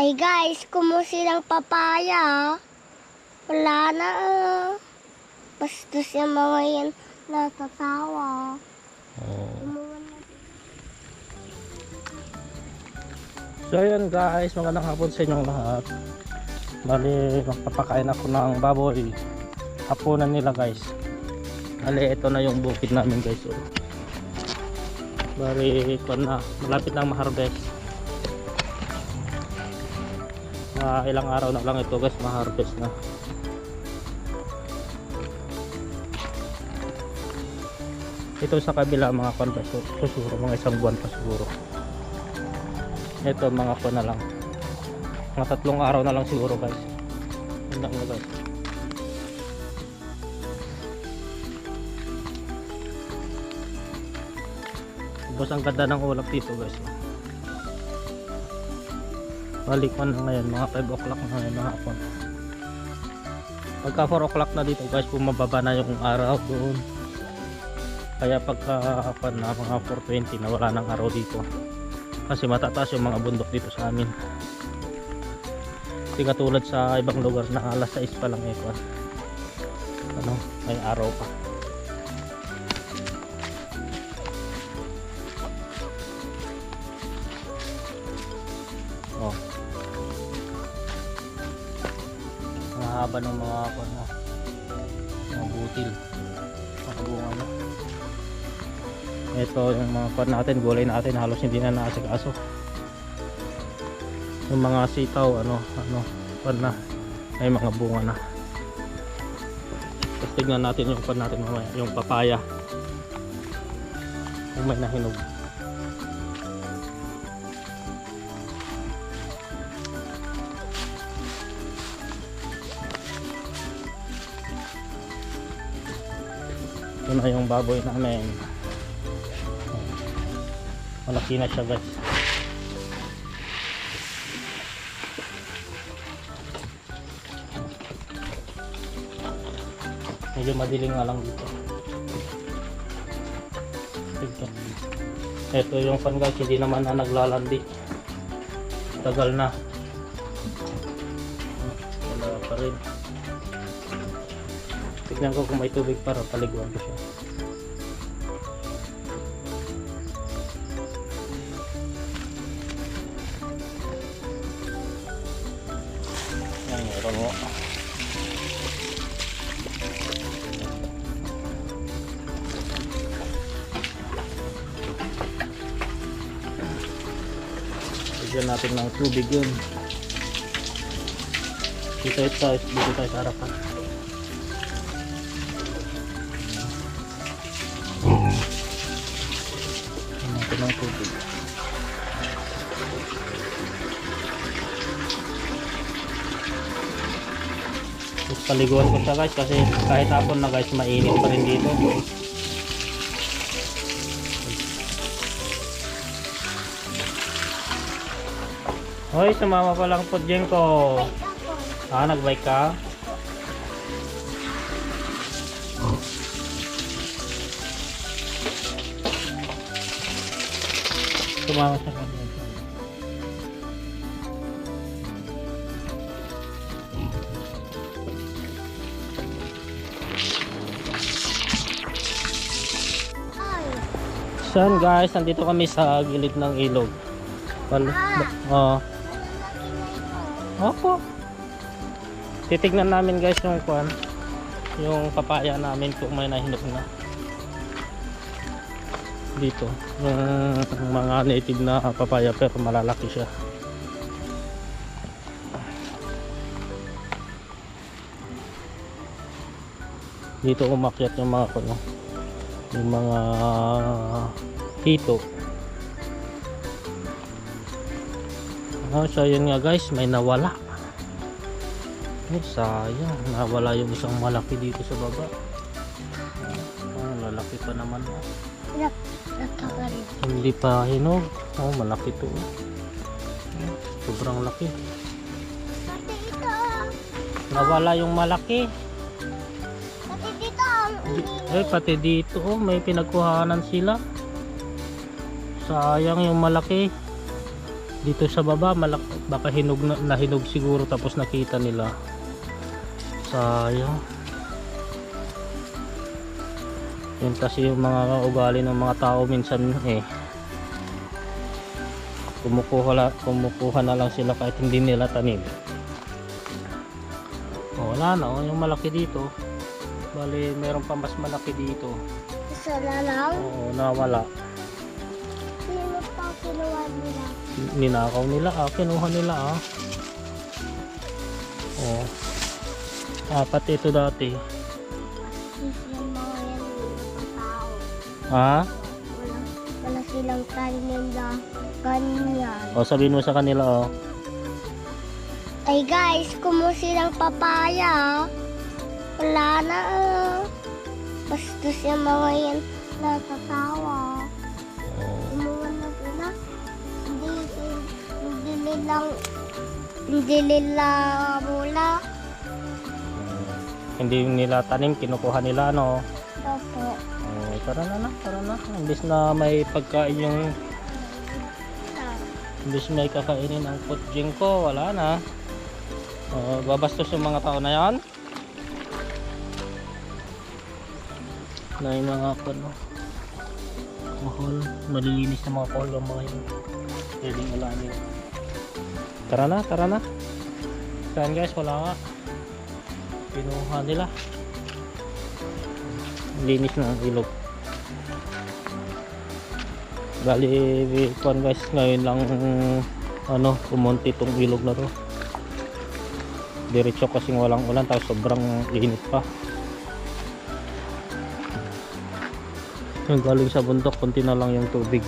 Ay guys, kumusi ng papaya. Wala na. ah. Bastos yung mga yan natatawa. Oh. So ayun guys, magandang hapon sa inyong lahat. Bali, magpapakain ako ng baboy. Hapunan nila guys. Bali, ito na yung bukid namin guys. Oh. Bali, ito na. Malapit nang ma-harvest. Mga ilang araw na lang ito guys, ma-harvest na. Ito sa kabila mga konvers, siguro mga isang buwan pa siguro. Ito mga ko na lang. Mga tatlong araw na lang siguro guys. Yun lang guys. Tapos ang ganda ng ulap dito guys. Balik man na ngayon mga 5 o'clock na ngayon ng hapon. Pagka 4 o'clock na dito guys bumababa na yung araw doon. Kaya pagka hapon na mga 4.20 na wala ng araw dito kasi matataas yung mga bundok dito sa amin hindi katulad sa ibang lugar na alas 6 pa lang ito ano, may araw pa ng mga ano, mga butil. Mga bunga na. Ito yung mga pan natin gulay natin halos hindi na naasikaso. Yung mga sitaw ano ano pan na may mga bunga na. Tapos tignan natin yung pan natin mamaya yung papaya. Kung may nahinog ito na yung baboy namin. Malaki na siya guys. Medyo madilim nga lang dito. Ito ito yung fan guys hindi naman na naglalandi. Tagal na tignan ko kung may tubig para paliguan ko siya Yan, meron mo. Bigyan natin ng tubig yun. Dito tayo, dito tayo sa harapan. Ng tubig. Paliguan ko siya guys kasi kahit hapon na guys mainit pa rin dito. Hoy, sumama pa lang po dyan ko. Ah, nagbike ka? Sumama siya kanina. Ay, Saan guys, nandito kami sa gilid ng ilog. Wal oh. Opo. Titignan namin guys yung kwan, yung papaya namin kung may nahinog na. Dito, yung mga native na papaya pero malalaki siya. Dito umakyat yung mga kuno, yung mga hito. Oh, so yun nga guys, may nawala. Ay, sayang. Nawala yung isang malaki dito sa baba. Hindi pa hinog. Oh, malaki to. Sobrang laki. Ito. Nawala yung malaki. Pati dito. uminom. Eh, pati dito, oh, may pinagkuhanan sila. Sayang yung malaki. dito sa baba malak baka hinog na, nahinog siguro tapos nakita nila sayang yun kasi yung mga ugali ng mga tao minsan eh kumukuha, la, kumukuha na lang sila kahit hindi nila tanim. Oh, wala na oh, yung malaki dito. Bali meron pa mas malaki dito. Isa na lang. oo nawala. Sino pa kinuha nila? ninakaw nila ah kinuha nila ah. Oh. Apat ito dati. Ha silang tanim na ganyan. o sabihin mo sa kanila oh Ay guys, kumuha silang papaya. Wala na. Bastos yung mga yan natatawa. Oh, Kumuha na sila. Hindi, hindi nilang hindi nila mula. hindi nila tanim kinukuha nila no Opo. Tara na na tara na. Imbis na may pagkain yung imbis may kakainin ang kutsing ko wala na. Oh, babastos yung mga tao na yan. Na yung mga ano mahal. Malilinis na mga ang mga yun. Pwedeng ulamin tara na tara na. Saan guys? Wala nga. Pinuha nila. Linis na ang ilog bali kuan guys ngayon lang ano kumonti tong ilog na to. Diretso kasing walang ulan tapos sobrang init pa. Yung galing sa bundok konti na lang yung tubig.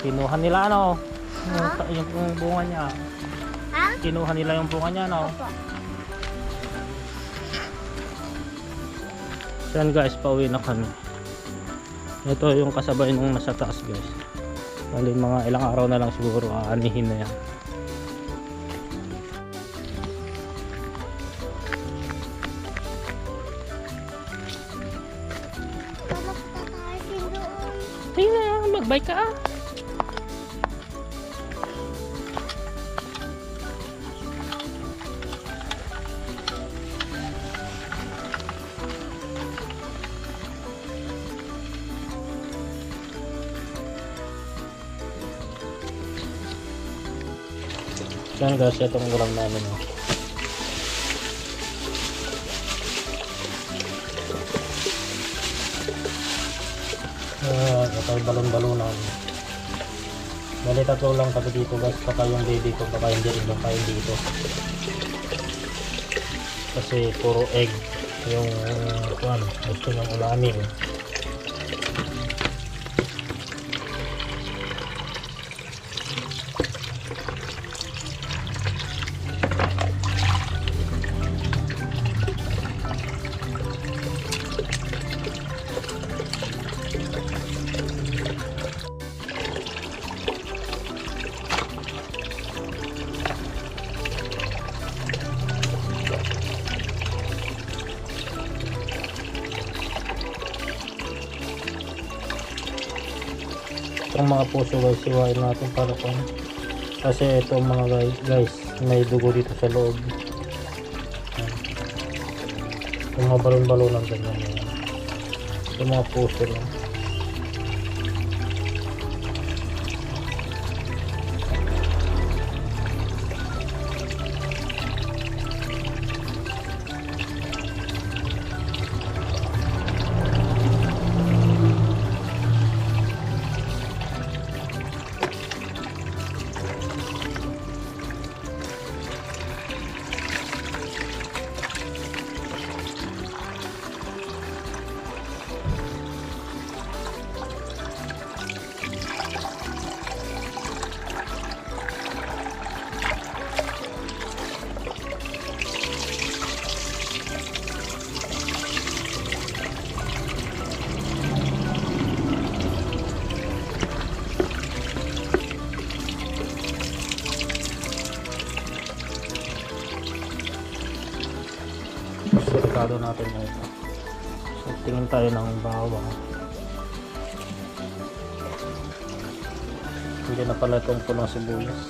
Kinuha nila ano? Yung, yung, yung bunga niya? Kinuha nila yung bunga niya no Opo. Yan guys, pauwi na kami. Ito yung kasabay nung nasa taas guys. Bali mga ilang araw na lang siguro aanihin na yan. Na, magbike ka ah. Yan guys, itong ulam namin. Ah, ito balon-balonan. Bali tatlo lang tabi dito guys, baka yung baby ko baka hindi rin kain dito. Kasi puro egg yung kuan, gusto niyang ulamin. Itong mga puso guys, siwain natin para kung kasi ito mga guys, may dugo dito sa loob. Yung mga balon-balonan ganyan. yan. Yung mga puso lang. Ricardo natin ngayon. So, tingin tayo ng bawang. Hindi na pala itong punong sibuyas.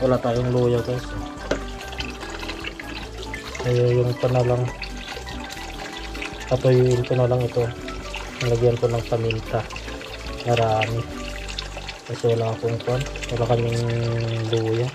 Wala tayong luya guys. Kaya yung ito na lang. Patuyuin ko na lang ito. Nalagyan ko ng paminta. Marami. Kasi wala akong kwan. Wala kaming luya.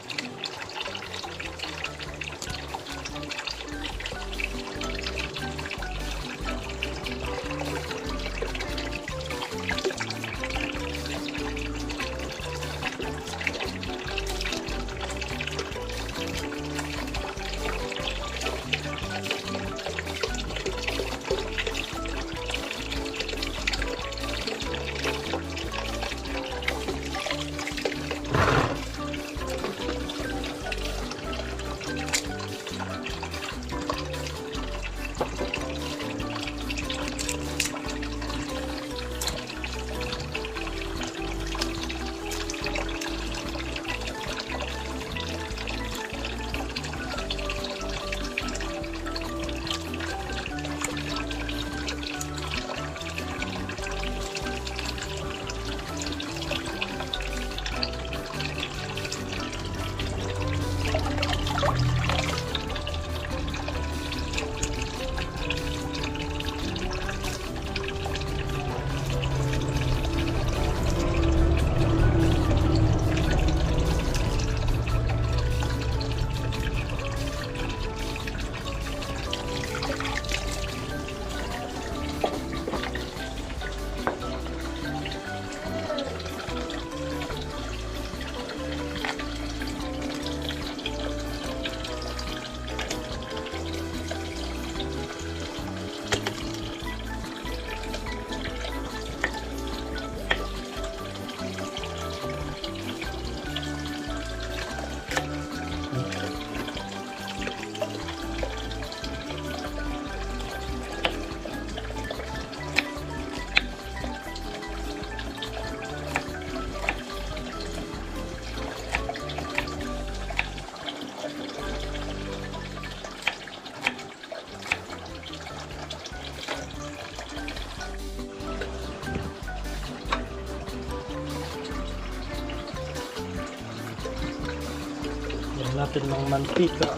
Natin ng mantika.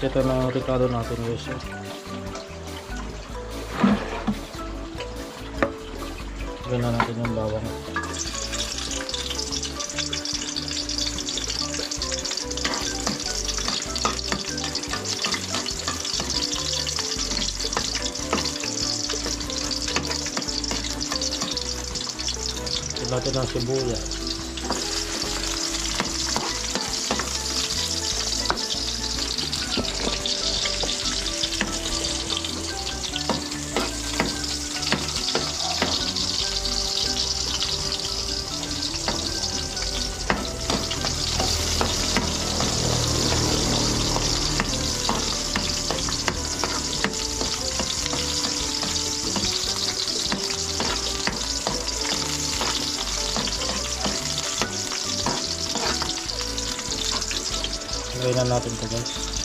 Ito na Ricardo natin guys. oh. Na natin yung bawang. Natin ng sibuyas. Lagyan na natin ito guys.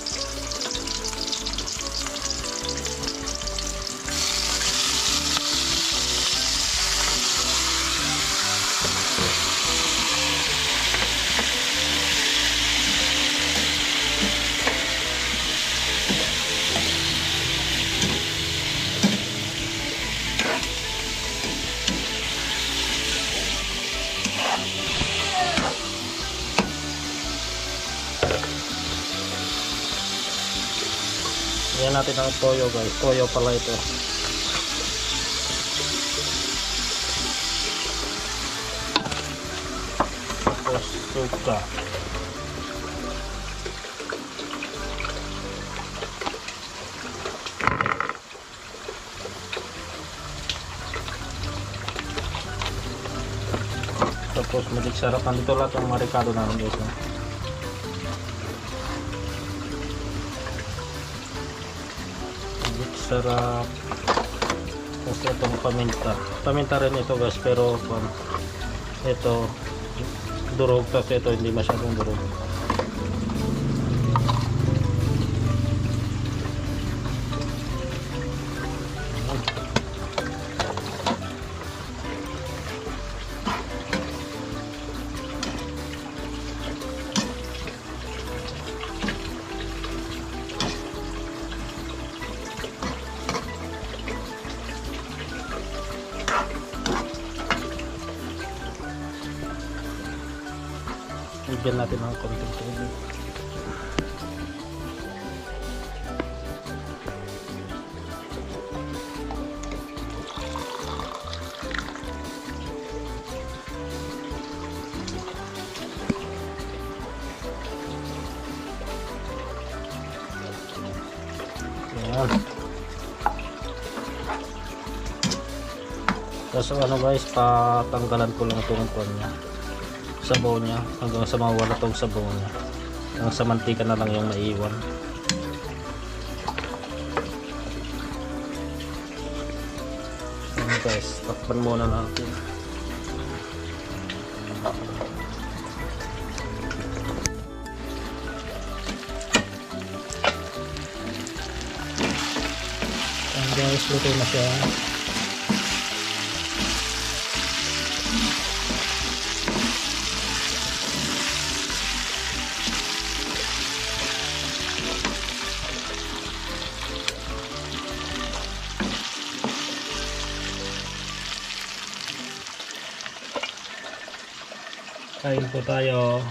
Natin ng toyo guys. Toyo pala ito. Tapos suka. Tapos magic sarapan dito lahat ang marikado namin guys. Sarap. Tapos itong paminta. Paminta rin ito guys pero um, ito durog tapos ito hindi masyadong durog. Bigyan natin ng konting tubig. Ayan. Tapos ano guys, patanggalan ko lang itong kuwan niya sabaw niya. Hanggang sa mawala tong sabaw niya. Hanggang sa mantika na lang yung naiwan. Ayan guys. Takpan muna natin. Ayan guys. Luto na siya kain po tayo